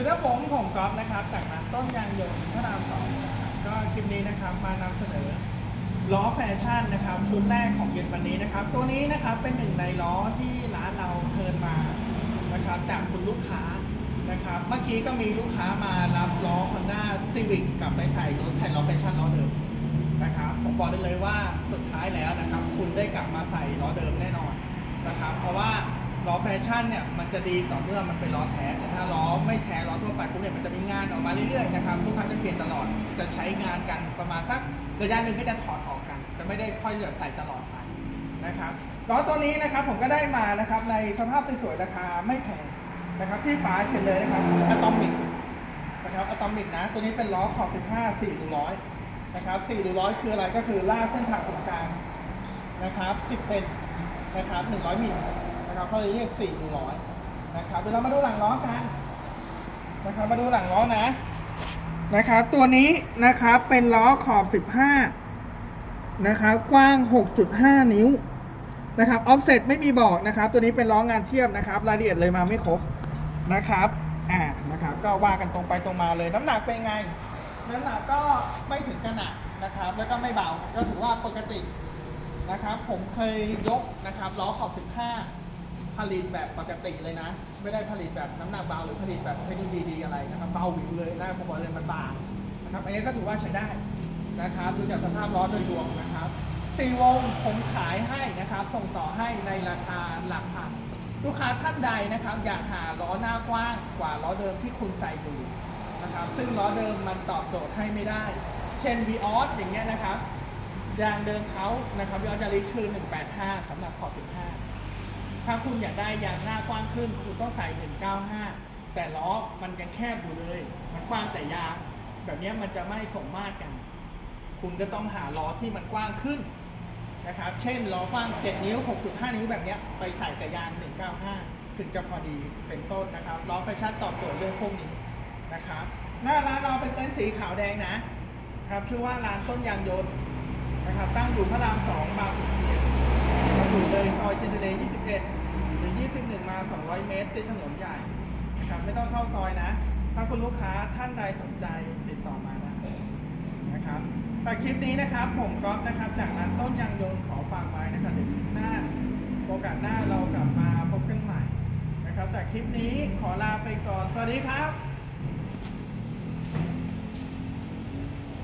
วัสดีครับผมผมก๊อฟนะครับจากร้านต้นยางยนต์พระรามสองนะครับก็คลิปนี้นะครับมานำเสนอล้อแฟชั่นนะครับชุดแรกของเย็นวันนี้นะครับ ตัวนี้นะครับเป็นหนึ่งในล้อที่ร้านเราเทินมานะครับจากคุณลูกค้านะครับ เมื่อกี้ก็มีลูกค้ามารับล้อ Honda Civic กลับไปใส่รถแทนล้อแฟชั่นล้อเดิมนะครับผมบอกได้เลยว่าสุดท้ายแล้วนะครับ คุณได้กลับมาใส่ล้อเดิมแน่นอนนะครับ เพราะว่า ล้อแฟชั่นเนี่ยมันจะดีต่อเมื่อมันเป็นล้อแท้แต่ถ้าล้อไม่แท้ล้อทั่วไปปุ๊บเนี่ยมันจะมีงานออกมาเรื่อยๆนะครับลูกค้าจะเปลี่ยนตลอดจะใช้งานกันประมาณสักระยะหนึ่งก็จะถอดออกกัน จะไม่ได้ค่อยแบบใส่ตลอดไปนะครับล้อตัวนี้นะครับผมก็ได้มานะครับในสภาพสวยๆราคาไม่แพงนะครับที่ฝาเขียนเลยนะครับอะตอมิกนะครับอะตอมิกนะ ตัวนี้เป็นล้อขอบ 15 4หรือ100นะครับ4หรือ100 คืออะไรก็คือล่ากเส้นผ่าศูนย์กลางนะครับ 10 เซนนะครับ 100มิล นะครับเขาเลยเรียก4หรือร้อยนะครับเดี๋ยวเรามาดูหลังล้อกันนะครับมาดูหลังล้อนะนะครับตัวนี้นะครับเป็นล้อขอบ 15นะครับกว้าง 6.5 นิ้วนะครับออฟเซ็ตไม่มีบอกนะครับ ตัวนี้เป็นล้องานเทียบนะครับ รายละเอียดเลยมาไม่ครบนะครับอ่านะครับ ก็ว่ากันตรงไปตรงมาเลย น้ำหนักเป็นไง น้ำหนักก็ไม่ถึงจะหนักนะครับ แล้วก็ไม่เบาก็ถือว่าปกตินะครับ ผมเคยยกนะครับล้อขอบ 15 ผลิตแบบปกติเลยนะ ไม่ได้ผลิตแบบน้ำหนักเบาหรือผลิตแบบเทคนิคดีๆอะไรนะครับเบาหวิวเลยหนะผมบอกเลยมันบางนะครับอันนี้ก็ถือว่าใช้ได้นะครับดูจากสภาพล้อโดยรวมนะครับสี่วงผมขายให้นะครับ ส่งต่อให้ในราคาหลักพันลูกค้าท่านใดนะครับ อยากหาล้อหน้ากว้างกว่าล้อเดิมที่คุณใส่อยู่นะครับ ซึ่งล้อเดิมมันตอบโจทย์ให้ไม่ได้ เช่น v ีออสอย่างเงี้ยนะครับยางเดิมเขานะครับยอดจาริสคือ 185สำหรับขอบ 15 ถ้าคุณอยากได้ยางหน้ากว้างขึ้น คุณต้องใส่ 195 แต่ล้อมันยังแคบอยู่เลย มันกว้างแต่ยางแบบนี้มันจะไม่สมมาตรกัน คุณก็ต้องหาล้อที่มันกว้างขึ้นนะครับ เช่นล้อกว้าง 7 นิ้ว 6.5 นิ้วแบบนี้ไปใส่กับยาง 195 ถึงจะพอดีเป็นต้นนะครับ ล้อแฟชั่นตอบโจทย์เรื่องพวกนี้นะครับ หน้าร้านเราเป็นเต็นท์สีขาวแดงนะครับชื่อว่าร้านต้นยางยนต์นะครับ ตั้งอยู่พระรามสองบางขุนเทียนอยู่เลยซอยเจนเดเล21 รือ 21 มา 200 เมตรติดถนนใหญ่นะครับไม่ต้องเข้าซอยนะ ถ้าคุณลูกค้าท่านใดสนใจติดต่อมาได้นะครับแต่คลิปนี้นะครับผมก๊อฟนะครับจากร้านต้นยางยนต์ขอฝากไว้นะครับเดี๋ยวคลิปหน้าโอกาสหน้าเรากลับมาพบกันใหม่นะครับแต่คลิปนี้ขอลาไปก่อน สวัสดีครับ